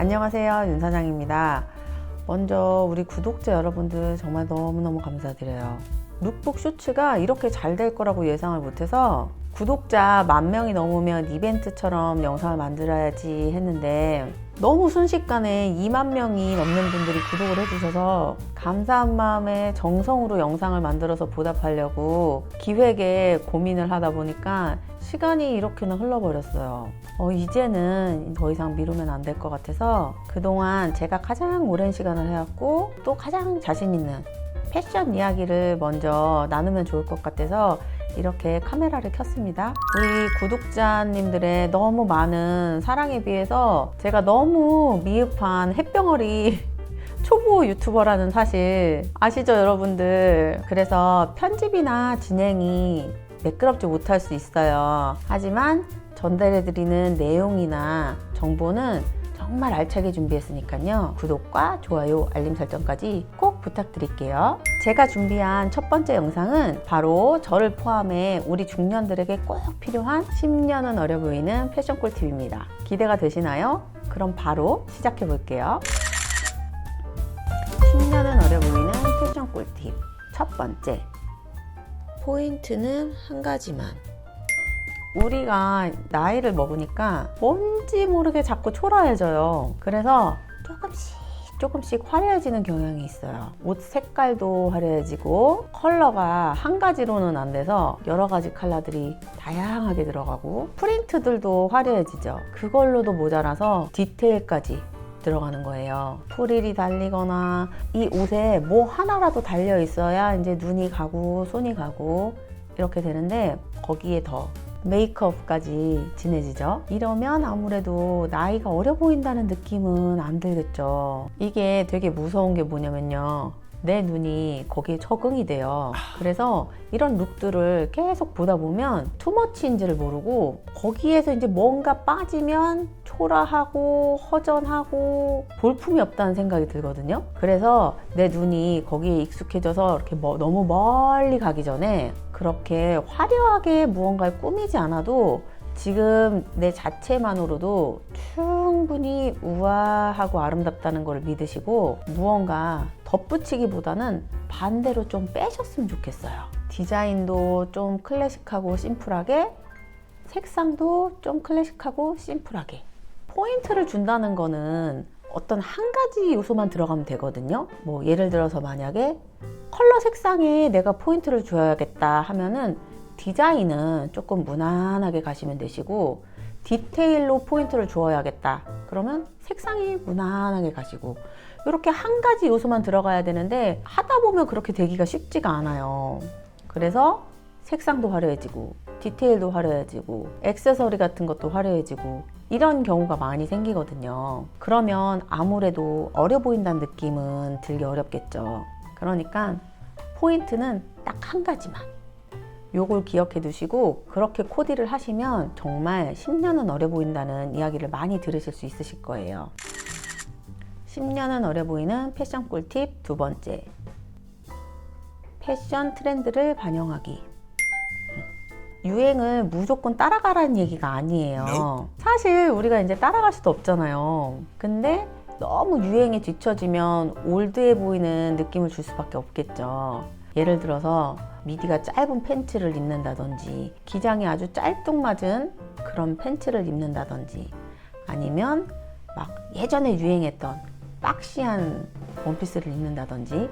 안녕하세요. 윤 사장입니다. 먼저 우리 구독자 여러분들 정말 너무너무 감사드려요. 룩북 쇼츠가 이렇게 잘 될 거라고 예상을 못해서 구독자 만 명이 넘으면 이벤트처럼 영상을 만들어야지 했는데 너무 순식간에 2만 명이 넘는 분들이 구독을 해주셔서 감사한 마음에 정성으로 영상을 만들어서 보답하려고 기획에 고민을 하다 보니까 시간이 이렇게나 흘러버렸어요. 어, 이제는 더 이상 미루면 안 될 것 같아서 그동안 제가 가장 오랜 시간을 해왔고 또 가장 자신 있는 패션 이야기를 먼저 나누면 좋을 것 같아서 이렇게 카메라를 켰습니다. 우리 구독자님들의 너무 많은 사랑에 비해서 제가 너무 미흡한 햇병어리 초보 유튜버라는 사실 아시죠 여러분들? 그래서 편집이나 진행이 매끄럽지 못할 수 있어요. 하지만 전달해드리는 내용이나 정보는 정말 알차게 준비했으니까요. 구독과 좋아요 알림 설정까지 꼭 부탁드릴게요. 제가 준비한 첫 번째 영상은 바로 저를 포함해 우리 중년들에게 꼭 필요한 10년은 어려 보이는 패션 꿀팁입니다. 기대가 되시나요? 그럼 바로 시작해 볼게요. 10년은 어려 보이는 패션 꿀팁. 첫 번째. 포인트는 한 가지만. 우리가 나이를 먹으니까 뭔지 모르게 자꾸 초라해져요. 그래서 조금씩 조금씩 화려해지는 경향이 있어요 옷 색깔도 화려해지고 컬러가 한 가지로는 안 돼서 여러 가지 컬러들이 다양하게 들어가고 프린트들도 화려해지죠 그걸로도 모자라서 디테일까지 들어가는 거예요. 프릴이 달리거나 이 옷에 뭐 하나라도 달려 있어야 이제 눈이 가고 손이 가고 이렇게 되는데 거기에 더 메이크업까지 진해지죠. 이러면 아무래도 나이가 어려 보인다는 느낌은 안 들겠죠. 이게 되게 무서운 게 뭐냐면요. 내 눈이 거기에 적응이 돼요. 그래서 이런 룩들을 계속 보다 보면 투머치인지를 모르고 거기에서 이제 뭔가 빠지면 초라하고 허전하고 볼품이 없다는 생각이 들거든요. 그래서 내 눈이 거기에 익숙해져서 이렇게 뭐 너무 멀리 가기 전에 그렇게 화려하게 무언가를 꾸미지 않아도 지금 내 자체만으로도 충분히 우아하고 아름답다는 걸 믿으시고 무언가 덧붙이기보다는 반대로 좀 빼셨으면 좋겠어요. 디자인도 좀 클래식하고 심플하게, 색상도 좀 클래식하고 심플하게. 포인트를 준다는 거는 어떤 한 가지 요소만 들어가면 되거든요. 뭐 예를 들어서 만약에 컬러 색상에 내가 포인트를 줘야겠다 하면은 디자인은 조금 무난하게 가시면 되시고 디테일로 포인트를 주어야겠다 그러면 색상이 무난하게 가시고 이렇게 한 가지 요소만 들어가야 되는데 하다 보면 그렇게 되기가 쉽지가 않아요. 그래서 색상도 화려해지고 디테일도 화려해지고 액세서리 같은 것도 화려해지고 이런 경우가 많이 생기거든요. 그러면 아무래도 어려 보인다는 느낌은 들기 어렵겠죠. 그러니까 포인트는 딱 한 가지만. 요걸 기억해 두시고 그렇게 코디를 하시면 정말 10년은 어려 보인다는 이야기를 많이 들으실 수 있으실 거예요. 10년은 어려 보이는 패션 꿀팁 두 번째. 패션 트렌드를 반영하기. 유행을 무조건 따라가라는 얘기가 아니에요. 사실 우리가 이제 따라갈 수도 없잖아요. 근데 너무 유행에 뒤처지면 올드해 보이는 느낌을 줄 수밖에 없겠죠. 예를 들어서 미디가 짧은 팬츠를 입는다든지 기장이 아주 짤뚱맞은 그런 팬츠를 입는다든지 아니면 막 예전에 유행했던 박시한 원피스를 입는다든지.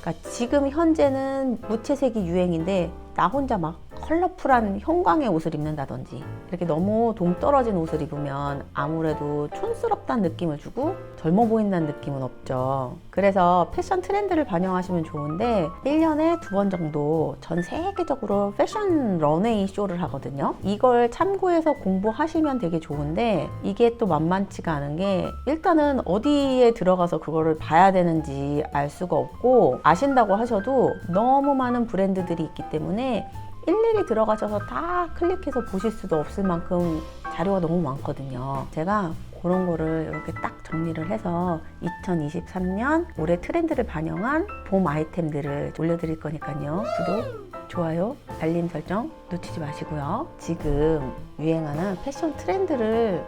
그러니까 지금 현재는 무채색이 유행인데 나 혼자 막 컬러풀한 형광의 옷을 입는다든지 이렇게 너무 동떨어진 옷을 입으면 아무래도 촌스럽다는 느낌을 주고 젊어 보인다는 느낌은 없죠. 그래서 패션 트렌드를 반영하시면 좋은데 1년에 두 번 정도 전 세계적으로 패션 런웨이 쇼를 하거든요. 이걸 참고해서 공부하시면 되게 좋은데 이게 또 만만치가 않은 게 일단은 어디에 들어가서 그거를 봐야 되는지 알 수가 없고 아신다고 하셔도 너무 많은 브랜드들이 있기 때문에 일일이 들어가셔서 다 클릭해서 보실 수도 없을 만큼 자료가 너무 많거든요. 제가 그런 거를 이렇게 딱 정리를 해서 2023년 올해 트렌드를 반영한 봄 아이템들을 올려드릴 거니까요. 구독, 좋아요, 알림 설정 놓치지 마시고요. 지금 유행하는 패션 트렌드를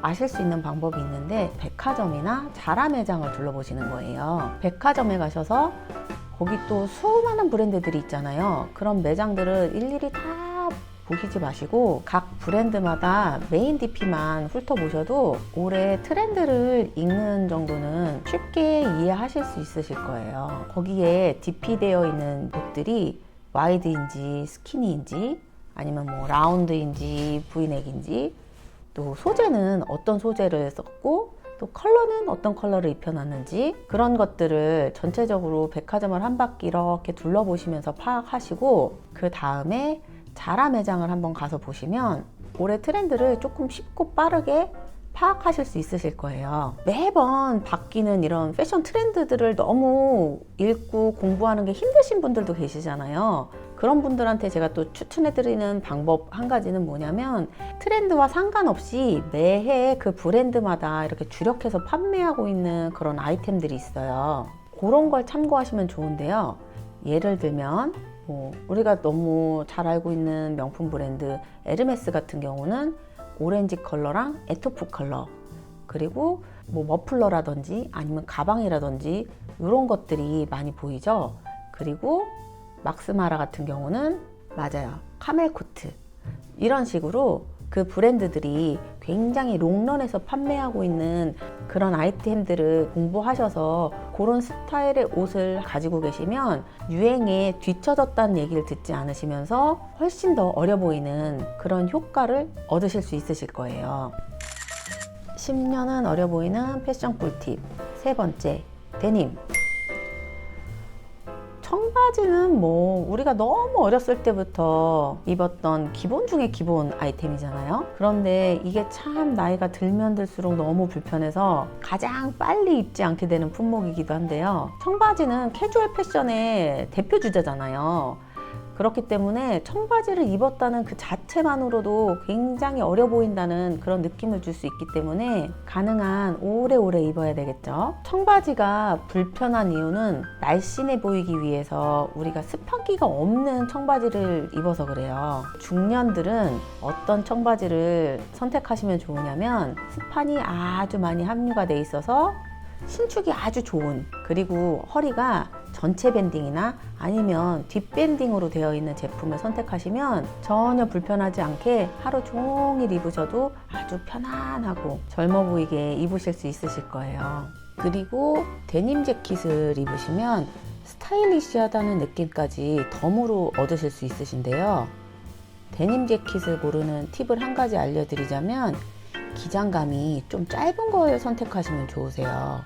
아실 수 있는 방법이 있는데 백화점이나 자라 매장을 둘러보시는 거예요. 백화점에 가셔서 거기 또 수많은 브랜드들이 있잖아요. 그런 매장들을 일일이 다 보시지 마시고 각 브랜드마다 메인 DP만 훑어보셔도 올해 트렌드를 읽는 정도는 쉽게 이해하실 수 있으실 거예요. 거기에 DP 되어 있는 옷들이 와이드인지 스키니인지 아니면 뭐 라운드인지 브이넥인지 또 소재는 어떤 소재를 썼고 또 컬러는 어떤 컬러를 입혀놨는지 그런 것들을 전체적으로 백화점을 한 바퀴 이렇게 둘러보시면서 파악하시고 그 다음에 자라 매장을 한번 가서 보시면 올해 트렌드를 조금 쉽고 빠르게 파악하실 수 있으실 거예요. 매번 바뀌는 이런 패션 트렌드들을 너무 읽고 공부하는 게 힘드신 분들도 계시잖아요. 그런 분들한테 제가 또 추천해드리는 방법 한 가지는 뭐냐면 트렌드와 상관없이 매해 그 브랜드마다 이렇게 주력해서 판매하고 있는 그런 아이템들이 있어요. 그런 걸 참고하시면 좋은데요. 예를 들면 뭐 우리가 너무 잘 알고 있는 명품 브랜드 에르메스 같은 경우는 오렌지 컬러랑 에토프 컬러 그리고 뭐 머플러라든지 아니면 가방이라든지 이런 것들이 많이 보이죠. 그리고 막스마라 같은 경우는 맞아요. 카멜 코트 이런 식으로 그 브랜드들이 굉장히 롱런에서 판매하고 있는 그런 아이템들을 공부하셔서 그런 스타일의 옷을 가지고 계시면 유행에 뒤처졌다는 얘기를 듣지 않으시면서 훨씬 더 어려 보이는 그런 효과를 얻으실 수 있으실 거예요. 10년은 어려 보이는 패션 꿀팁. 세 번째, 데님. 청바지는 뭐 우리가 너무 어렸을 때부터 입었던 기본 중에 기본 아이템이잖아요. 그런데 이게 참 나이가 들면 들수록 너무 불편해서 가장 빨리 입지 않게 되는 품목이기도 한데요. 청바지는 캐주얼 패션의 대표 주자잖아요. 그렇기 때문에 청바지를 입었다는 그 자체만으로도 굉장히 어려 보인다는 그런 느낌을 줄 수 있기 때문에 가능한 오래오래 입어야 되겠죠. 청바지가 불편한 이유는 날씬해 보이기 위해서 우리가 습한기가 없는 청바지를 입어서 그래요. 중년들은 어떤 청바지를 선택하시면 좋으냐면 스판이 아주 많이 함유가 돼 있어서 신축이 아주 좋은 그리고 허리가 전체 밴딩이나 아니면 뒷 밴딩으로 되어 있는 제품을 선택하시면 전혀 불편하지 않게 하루 종일 입으셔도 아주 편안하고 젊어 보이게 입으실 수 있으실 거예요. 그리고 데님 재킷을 입으시면 스타일리시하다는 느낌까지 덤으로 얻으실 수 있으신데요. 데님 재킷을 고르는 팁을 한 가지 알려드리자면 기장감이 좀 짧은 걸 선택하시면 좋으세요.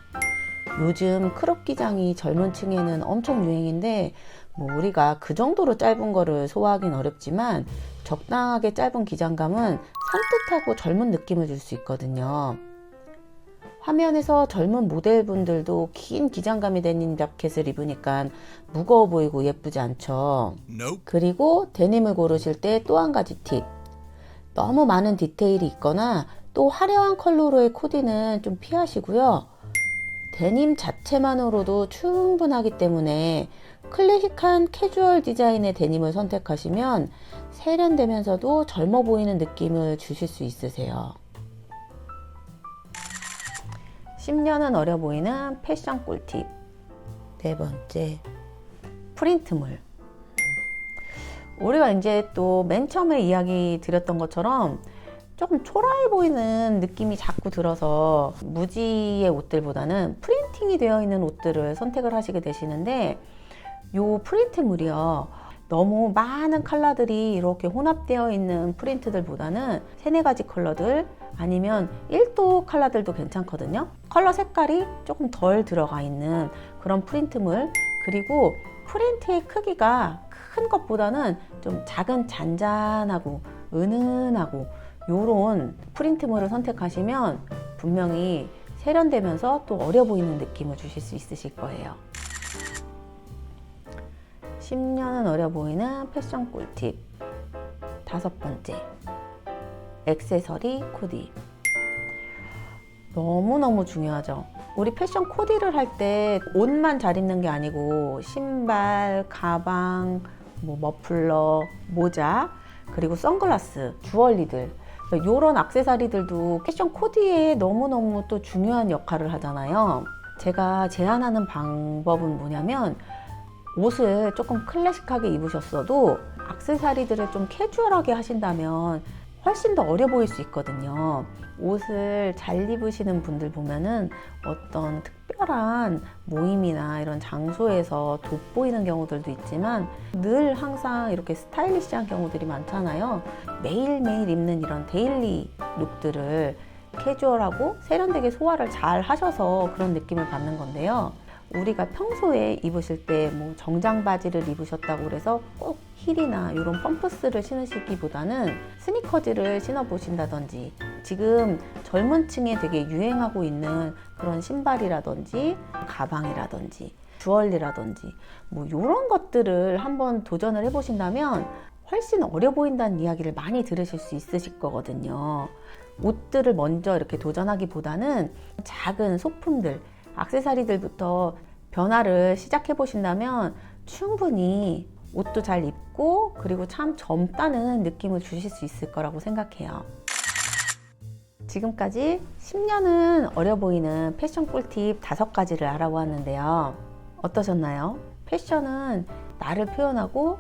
요즘 크롭 기장이 젊은 층에는 엄청 유행인데 뭐 우리가 그 정도로 짧은 거를 소화하긴 어렵지만 적당하게 짧은 기장감은 산뜻하고 젊은 느낌을 줄 수 있거든요. 화면에서 젊은 모델분들도 긴 기장감이 되는 자켓을 입으니까 무거워 보이고 예쁘지 않죠. 그리고 데님을 고르실 때 또 한 가지 팁. 너무 많은 디테일이 있거나 또 화려한 컬러로의 코디는 좀 피하시고요. 데님 자체만으로도 충분하기 때문에 클래식한 캐주얼 디자인의 데님을 선택하시면 세련되면서도 젊어 보이는 느낌을 주실 수 있으세요. 10년은 어려 보이는 패션 꿀팁. 네 번째, 프린트물. 우리가 이제 또 맨 처음에 이야기 드렸던 것처럼 조금 초라해 보이는 느낌이 자꾸 들어서 무지의 옷들보다는 프린팅이 되어 있는 옷들을 선택을 하시게 되시는데 요 프린트물이요. 너무 많은 컬러들이 이렇게 혼합되어 있는 프린트들보다는 세네 가지 컬러들 아니면 1도 컬러들도 괜찮거든요. 컬러 색깔이 조금 덜 들어가 있는 그런 프린트물 그리고 프린트의 크기가 큰 것보다는 좀 작은 잔잔하고 은은하고 요런 프린트물을 선택하시면 분명히 세련되면서 또 어려 보이는 느낌을 주실 수 있으실 거예요. 10년은 어려 보이는 패션 꿀팁. 다섯 번째. 액세서리 코디. 너무너무 중요하죠. 우리 패션 코디를 할 때 옷만 잘 입는 게 아니고 신발, 가방, 뭐 머플러, 모자, 그리고 선글라스, 주얼리들 이런 악세사리들도 패션 코디에 너무너무 또 중요한 역할을 하잖아요. 제가 제안하는 방법은 뭐냐면 옷을 조금 클래식하게 입으셨어도 악세사리들을 좀 캐주얼하게 하신다면 훨씬 더 어려 보일 수 있거든요. 옷을 잘 입으시는 분들 보면은 어떤 특 별한 모임이나 이런 장소에서 돋보이는 경우들도 있지만 늘 항상 이렇게 스타일리시한 경우들이 많잖아요. 매일매일 입는 이런 데일리 룩들을 캐주얼하고 세련되게 소화를 잘 하셔서 그런 느낌을 받는 건데요. 우리가 평소에 입으실 때 뭐 정장 바지를 입으셨다고 그래서 꼭 힐이나 이런 펌프스를 신으시기보다는 스니커즈를 신어 보신다든지 지금 젊은 층에 되게 유행하고 있는 그런 신발이라든지 가방이라든지 주얼리라든지 뭐 이런 것들을 한번 도전을 해 보신다면 훨씬 어려 보인다는 이야기를 많이 들으실 수 있으실 거거든요. 옷들을 먼저 이렇게 도전하기보다는 작은 소품들, 악세사리들부터 변화를 시작해 보신다면 충분히 옷도 잘 입고 그리고 참 젊다는 느낌을 주실 수 있을 거라고 생각해요. 지금까지 10년은 어려 보이는 패션 꿀팁 다섯 가지를 알아보았는데요. 어떠셨나요? 패션은 나를 표현하고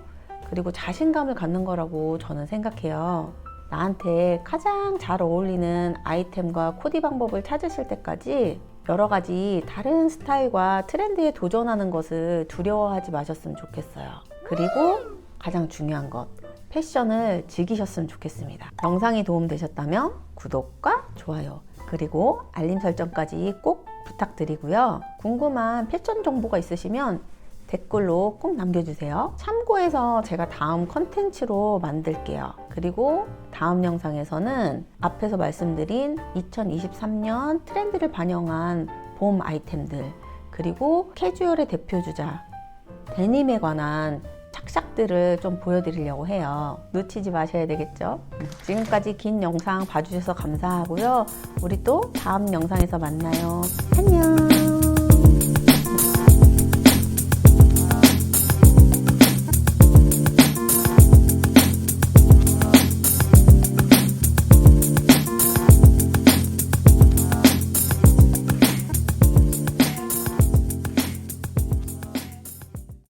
그리고 자신감을 갖는 거라고 저는 생각해요. 나한테 가장 잘 어울리는 아이템과 코디 방법을 찾으실 때까지 여러 가지 다른 스타일과 트렌드에 도전하는 것을 두려워하지 마셨으면 좋겠어요. 그리고 가장 중요한 것, 패션을 즐기셨으면 좋겠습니다. 영상이 도움되셨다면 구독과 좋아요, 그리고 알림 설정까지 꼭 부탁드리고요. 궁금한 패션 정보가 있으시면 댓글로 꼭 남겨주세요. 참고해서 제가 다음 컨텐츠로 만들게요. 그리고 다음 영상에서는 앞에서 말씀드린 2023년 트렌드를 반영한 봄 아이템들, 그리고 캐주얼의 대표 주자, 데님에 관한 착착들을 좀 보여드리려고 해요. 놓치지 마셔야 되겠죠? 지금까지 긴 영상 봐주셔서 감사하고요. 우리 또 다음 영상에서 만나요. 안녕!